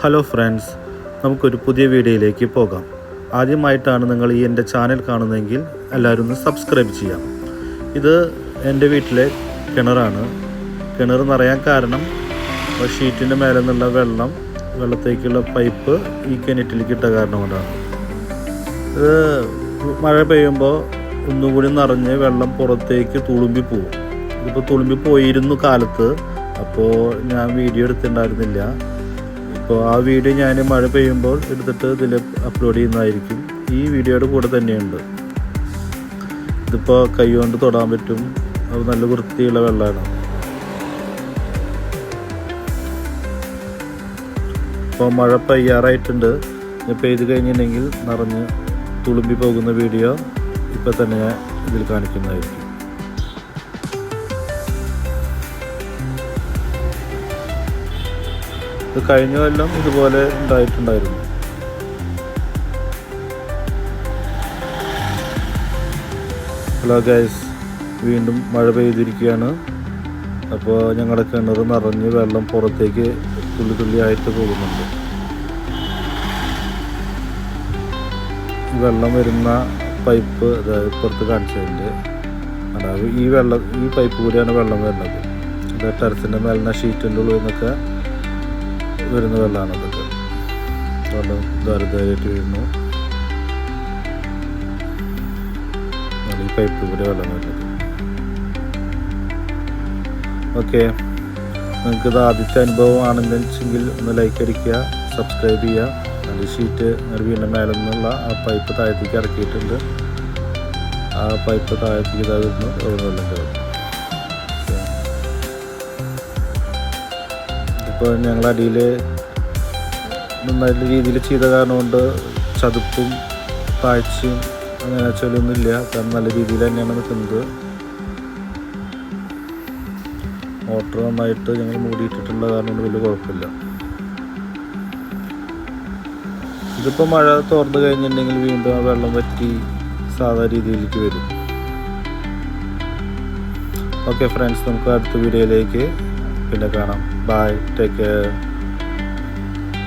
Hello friends നമുക്കൊരു പുതിയ വീഡിയോയിലേക്ക് പോകാം. ആദ്യമായിട്ടാണ് നിങ്ങൾ ഈ എന്റെ ചാനൽ കാണുന്നതെങ്കിൽ എല്ലാവരും ഒന്ന് സബ്സ്ക്രൈബ് ചെയ്യാം. ഇത് എന്റെ വീട്ടിലെ കിണറാണ്. കിണർ നിറയാൻ കാരണം ഷീറ്റിന്റെ മേലെ നിന്നുള്ള വെള്ളം വെള്ളത്തേക്കുള്ള പൈപ്പ് ഈ കിണറ്റിലേക്ക് ഇട്ട കാരണം കൊണ്ടാണ്. ഇത് മഴ പെയ്യുമ്പോൾ ഒന്നുകൂടി നിറഞ്ഞ് വെള്ളം പുറത്തേക്ക് തുളുമ്പി പോകും ഇതിപ്പോൾ തുളുമ്പി പോയിരുന്നു കാലത്ത് അപ്പോൾ ഞാൻ വീഡിയോ എടുത്തിട്ടുണ്ടായിരുന്നില്ല. ഇപ്പോൾ ആ വീഡിയോ ഞാൻ മഴ പെയ്യുമ്പോൾ എടുത്തിട്ട് ഇതിൽ അപ്ലോഡ് ചെയ്യുന്നതായിരിക്കും. ഈ വീഡിയോയുടെ കൂടെ തന്നെയുണ്ട്. ഇതിപ്പോൾ കൈ കൊണ്ട് തൊടാൻ പറ്റും. അത് നല്ല വൃത്തിയുള്ള വെള്ളമാണ്. ഇപ്പോൾ മഴ പെയ്യാറായിട്ടുണ്ട്. പെയ്ത് കഴിഞ്ഞിട്ടുണ്ടെങ്കിൽ നിറഞ്ഞ് തുളുമ്പി പോകുന്ന വീഡിയോ ഇപ്പം തന്നെ ഇതിൽ കാണിക്കുന്നതായിരിക്കും. ഇത് കഴിഞ്ഞ കൊല്ലം ഇതുപോലെ ഉണ്ടായിട്ടുണ്ടായിരുന്നു. ഹലോ ഗൈസ് വീണ്ടും മഴ പെയ്തിരിക്കുകയാണ്. അപ്പോൾ ഞങ്ങളുടെ കിണർ നിറഞ്ഞ് വെള്ളം പുറത്തേക്ക് തുള്ളി തുള്ളിയായിട്ട് പോകുന്നുണ്ട്. വെള്ളം വരുന്ന പൈപ്പ് പുറത്ത് കാണിച്ചതിന്റെ. അതായത് ഈ വെള്ളം ഈ പൈപ്പ് കൂടിയാണ് വെള്ളം വരുന്നത്. ടെറസിന്റെ മേലെ ഷീറ്റിന്റെ ഉള്ളിൽ നിന്നൊക്കെ വരുന്ന വെള്ളമാണ് അതൊക്കെ വെള്ളം ധാരധാരായിട്ട് വീഴുന്നു ഈ പൈപ്പ് കൂടി വെള്ളം വരുന്നത് ഓക്കെ നിങ്ങൾക്കിത് ആദ്യത്തെ അനുഭവം വെച്ചെങ്കിൽ ഒന്ന് ലൈക്ക് അടിക്കുക സബ്സ്ക്രൈബ് ചെയ്യുക. അതിന്റെ ഷീറ്റ് വീടിന്റെ മേലെ നിന്നുള്ള ആ പൈപ്പ് താഴത്തേക്ക് ഇറക്കിയിട്ടുണ്ട്. ആ പൈപ്പ് താഴത്തേക്ക് ഇതായിരുന്നു വെള്ളം കയറും ഇപ്പോൾ ഞങ്ങളടിയിൽ നല്ല രീതിയിൽ ചെയ്ത കാരണം കൊണ്ട് ചതുപ്പും താഴ്ചയും അങ്ങനെ ചൊല്ലൊന്നുമില്ല കാരണം നല്ല രീതിയിൽ തന്നെയാണ് നിൽക്കുന്നത്. മോട്ടർ നന്നായിട്ട് ഞങ്ങൾ മൂടിയിട്ടിട്ടുള്ള കാരണം കൊണ്ട് വലിയ കുഴപ്പമില്ല. ഇതിപ്പോൾ മഴ തുറന്നു കഴിഞ്ഞിട്ടുണ്ടെങ്കിൽ വീണ്ടും ആ വെള്ളം വറ്റി സാധാ രീതിയിലേക്ക് വരും. ഓക്കെ ഫ്രണ്ട്സ് നമുക്ക് അടുത്ത വീഡിയോയിലേക്ക് പിന്നെ കാണാം. Bye take care